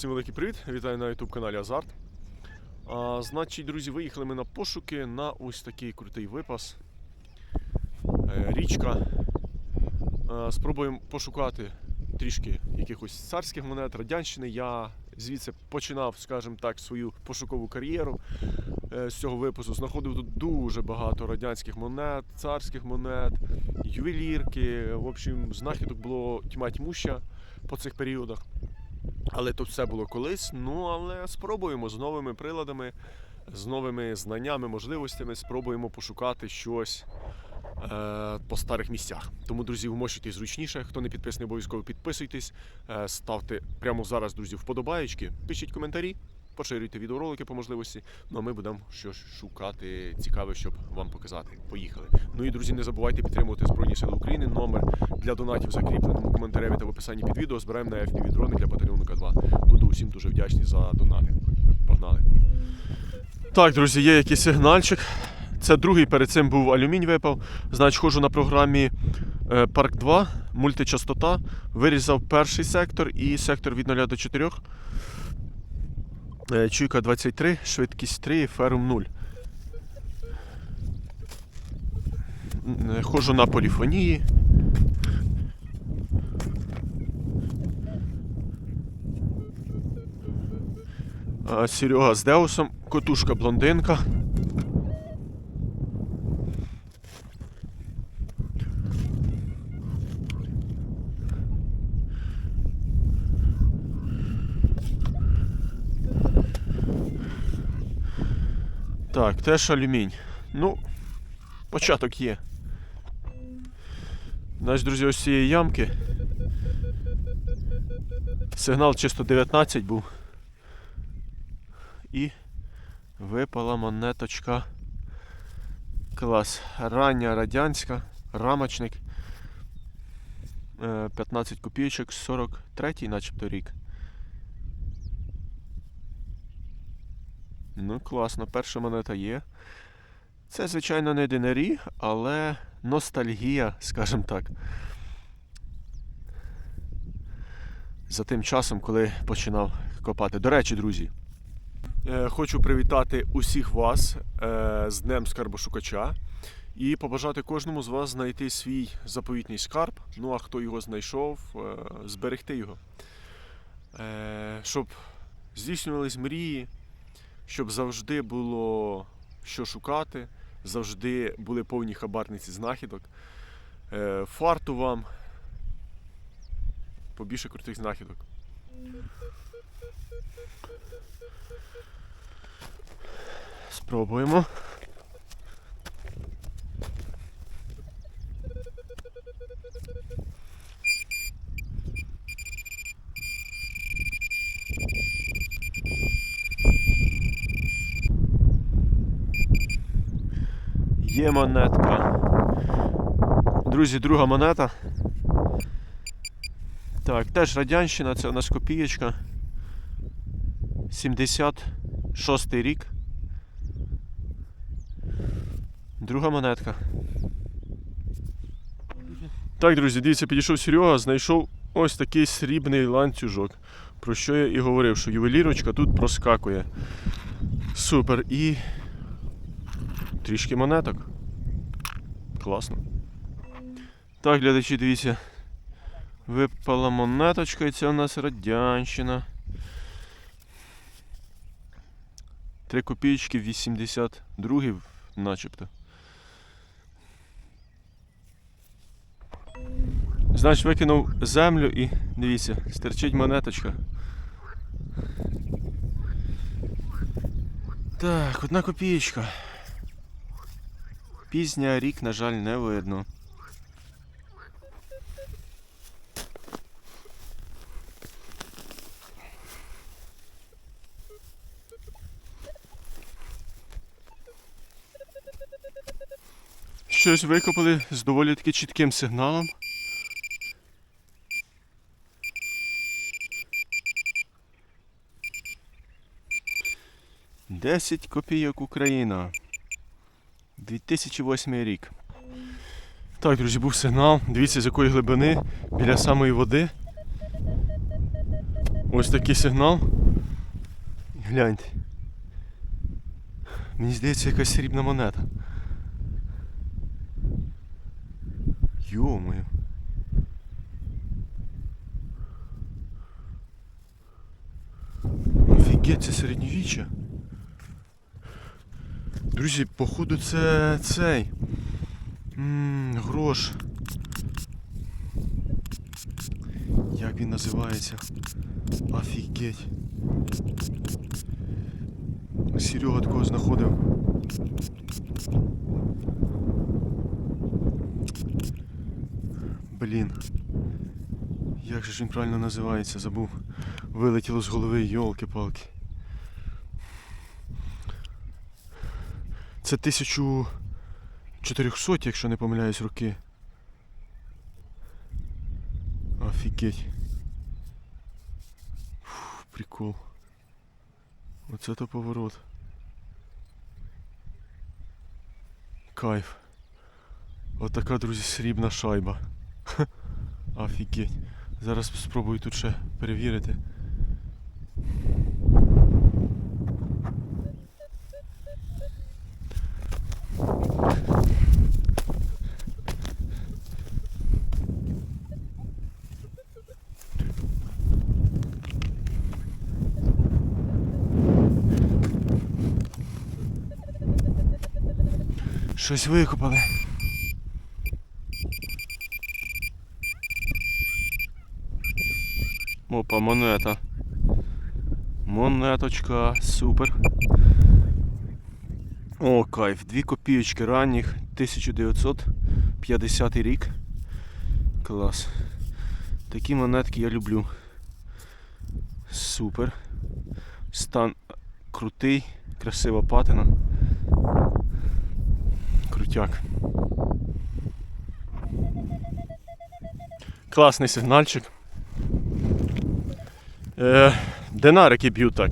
всім великий привіт! Вітаю на YouTube каналі Азарт. А, значить, друзі, виїхали ми на пошуки на ось такий крутий випас. Е, річка. Е, спробуємо пошукати трішки якихось царських монет, радянщини. Я звідси починав, скажімо так, свою пошукову кар'єру е, з цього випуску. Знаходив тут дуже багато радянських монет, царських монет, ювелірки. В общем, знахідок було тьма тьмуща по цих періодах. Але то все було колись. Ну але спробуємо з новими приладами, з новими знаннями, можливостями, спробуємо пошукати щось е, по старих місцях. Тому, друзі, вмощуйтесь зручніше. Хто не підписаний, обов'язково підписуйтесь, е, ставте прямо зараз, друзі, вподобаєчки, пишіть коментарі. Поширюйте відеоролики по можливості. Ну а ми будемо щось шукати цікаве, щоб вам показати. Поїхали. Ну і друзі, не забувайте підтримувати Збройні Сили України. Номер для донатів закріпленому в коментарі та в описанні під відео. Збираємо на FPV дрони для батальйону К2. Буду усім дуже вдячний за донати. Погнали. Так, друзі, є якийсь сигнальчик. Це другий, перед цим був алюмінь випав. Значить, ходжу на програмі е, Парк 2, мультичастота. Вирізав перший сектор і сектор від 0 до 4. Е, Чуйка 23, швидкість 3, ферум 0. М, е, на поліфонії. Серега з Деусом, котушка блондинка. Так, теж алюмінь. Ну, початок є. Значить, друзі, ось цієї ямки. Сигнал чисто 19 був. І випала монеточка. Клас. Рання радянська, рамочник. Е, 15 копійочок, 43-й начебто рік. Ну, класно, перша монета є. Це, звичайно, не динарі, але ностальгія, скажімо так. За тим часом, коли починав копати. До речі, друзі, е, хочу привітати усіх вас е, з Днем Скарбошукача і побажати кожному з вас знайти свій заповітний скарб. Ну а хто його знайшов, е, зберегти його. Щоб здійснювались мрії, щоб завжди було що шукати, завжди були повні хабарниці знахідок. Е, Фарту вам. Побільше крутих знахідок. Спробуємо. Є монетка. Друзі, друга монета. Так, теж радянщина, це у нас копієчка. 76 рік. Друга монетка. Так, друзі, дивіться, підійшов Серега, знайшов ось такий срібний ланцюжок. Про що я і говорив, що ювелірочка тут проскакує. Супер. І трішки монеток. Класно. Так, глядачі, дивіться. Випала монеточка, і це у нас радянщина. Три копійки 82 начебто. Значить, викинув землю і дивіться, стерчить монеточка. Так, одна копієчка. Пізня рік, на жаль, не видно. Щось викопали з доволі таки чітким сигналом. Десять копійок Україна. 2008 рік. Так, друзі, був сигнал. Дивіться, з якої глибини біля самої води. Ось такий сигнал. Гляньте. Мені здається, якась срібна монета. Йомою. Офігеть, це середньовіччя. Друзі, походу це цей. м грош. Як він називається? Офігеть. Серега такого знаходив. Блін. Як же ж він правильно називається? Забув. Вилетіло з голови, йолки-палки. Це 1400, якщо не помиляюсь, роки. Офігеть. Фу, прикол. Оце то поворот. Кайф. Отака, друзі, срібна шайба. Офігеть. Зараз спробую тут ще перевірити. Щось викопали. Опа, монета. Монеточка, супер. О, кайф. Дві копійочки ранніх, 1950 рік. Клас. Такі монетки я люблю. Супер. Стан крутий, красива патина. Крутяк. Класний сигнальчик. Е, динарики б'ють так.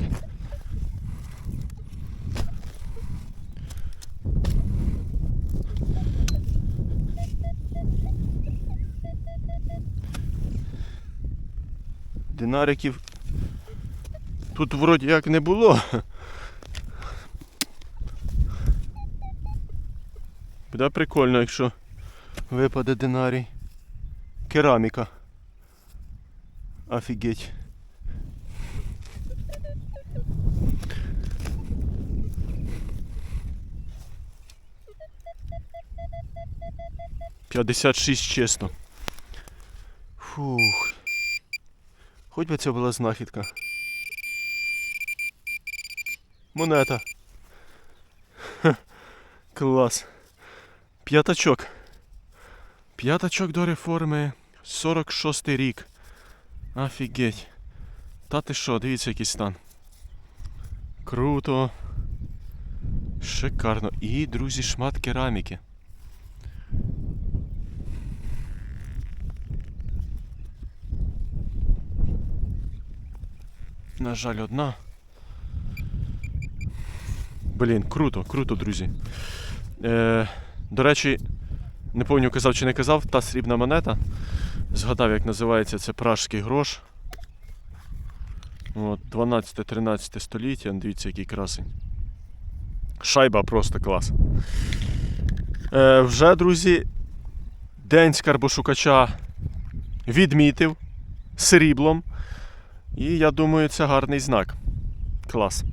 Динариків тут вроді як не було. Буде прикольно, якщо випаде динарій. Кераміка. Офігеть. П'ятдесят шість чесно. Фух. Хоч би це була знахідка. Монета. Ха, клас. П'ятачок. П'ятачок до реформи. 46 рік. Офігеть. Та ти що, дивіться який стан. Круто. Шикарно. І, друзі, шмат кераміки. На жаль, одна. Блін, круто, круто, друзі. Е, до речі, не пам'ятаю, казав чи не казав, та срібна монета. Згадав, як називається це пражський грош. 12-13 століття, дивіться, який красень. Шайба просто клас. Е, вже, друзі, день скарбошукача відмітив сріблом. І я думаю, це гарний знак. Клас.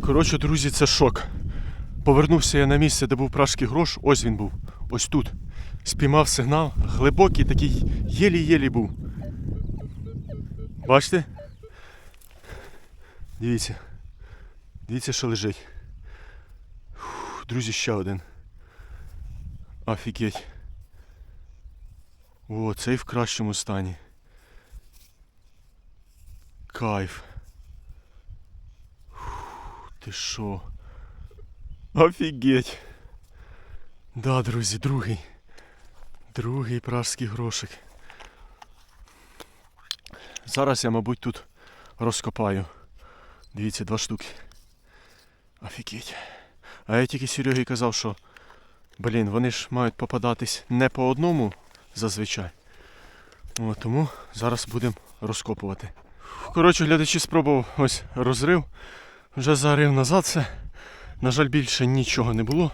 Коротше, друзі, це шок. Повернувся я на місце, де був пражський грош. Ось він був. Ось тут. Спіймав сигнал. Глибокий такий єлі-єлі був. Бачите? Дивіться. Дивіться, що лежить. Фух, друзі, ще один. Офігеть. О, цей в кращому стані. Кайф. Фух, ти що? Офігеть. Да, друзі, другий. Другий пражський грошик. Зараз я, мабуть, тут розкопаю. Дивіться, два штуки. Офігеть. А я тільки Серегі казав, що. Блін, вони ж мають попадатись не по одному зазвичай. От, тому зараз будемо розкопувати. Коротше, глядачі спробував ось розрив. Вже зарив назад все. На жаль, більше нічого не було.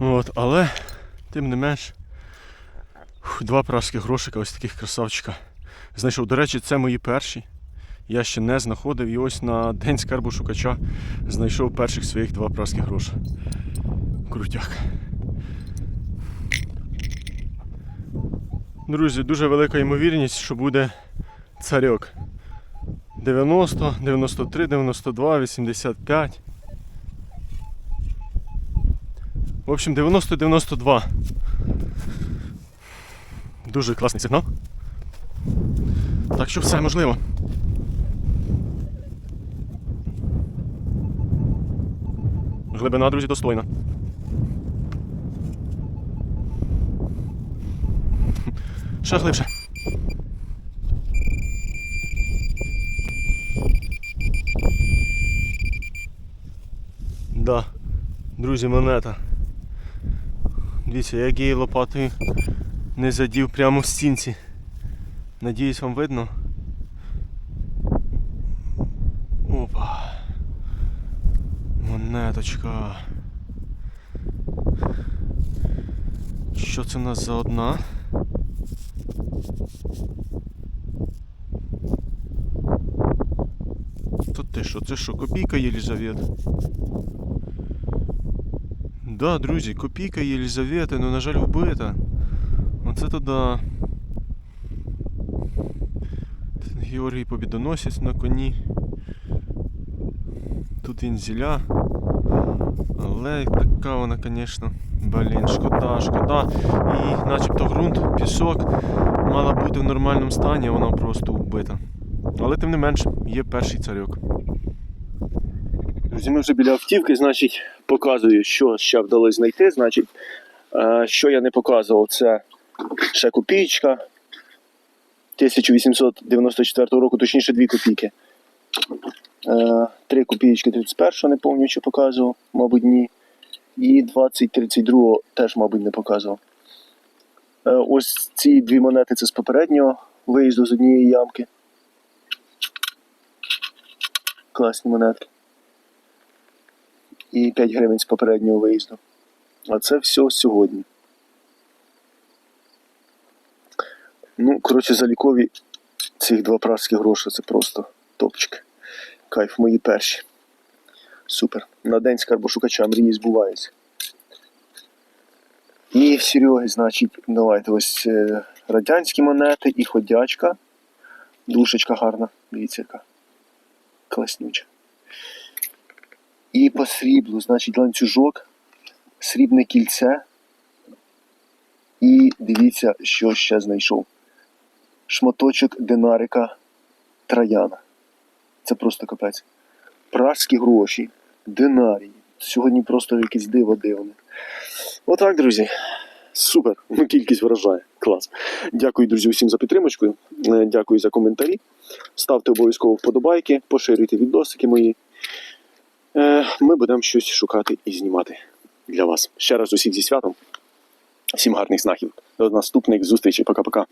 От, але, тим не менш, два пражських грошика, ось таких красавчика. Знайшов. До речі, це мої перші. Я ще не знаходив. І ось на день скарбу шукача знайшов перших своїх два пражських гроша. Крутяк. Друзі, дуже велика ймовірність, що буде царьок. 90, 93, 92, 85. В общем, 90-92. Дуже класний сигнал. Так що все можливо. Глибина, друзі, достойна. Ще глибше. Да, друзі, монета. Дивіться, як її лопатою не задів прямо в стінці. Надіюсь, вам видно. Опа. Монеточка. Що це у нас за одна? То ти що, це що, копійка Єлізавета? Да, друзі, копійка Єлізавети, ну на жаль, вбита. Оце то да. Георгій Побідоносець на коні. Тут він зіля. Але така вона, звісно, блін, шкода, шкода. І начебто ґрунт, пісок мала бути в нормальному стані, а вона просто вбита. Але тим не менш, є перший царьок. Друзі, вже біля автівки, значить, показую, що ще вдалося знайти. Значить, е, що я не показував, це ще копійка 1894 року, точніше дві копійки. Е, Три копійки 31 не пам'ятаю, показував, мабуть, ні. І 2032 теж, мабуть, не показував. Е, Ось ці дві монети це з попереднього виїзду з однієї ямки. Класні монетки. І 5 гривень з попереднього виїзду. А це все сьогодні. Ну, коротше, залікові цих два пражські гроші це просто топчик. Кайф мої перші. Супер. На день скарбошукача мрії збуваються. І в Сереги, значить, давайте ось е, радянські монети і ходячка. Душечка гарна. Дивіться, яка. Класнюча. І по сріблу, значить, ланцюжок, срібне кільце. І дивіться, що ще знайшов. Шматочок динарика Трояна. Це просто капець. Пражські гроші, динарії. Сьогодні просто якесь диво дивне. Отак, друзі. Супер. Ну, кількість вражає. Клас. Дякую, друзі, усім за підтримочку. Е, Дякую за коментарі. Ставте обов'язково вподобайки, поширюйте відосики мої. Е, Ми будемо щось шукати і знімати для вас. Ще раз усіх зі святом. Всім гарних знахів. До наступних зустрічей. Пока-пока.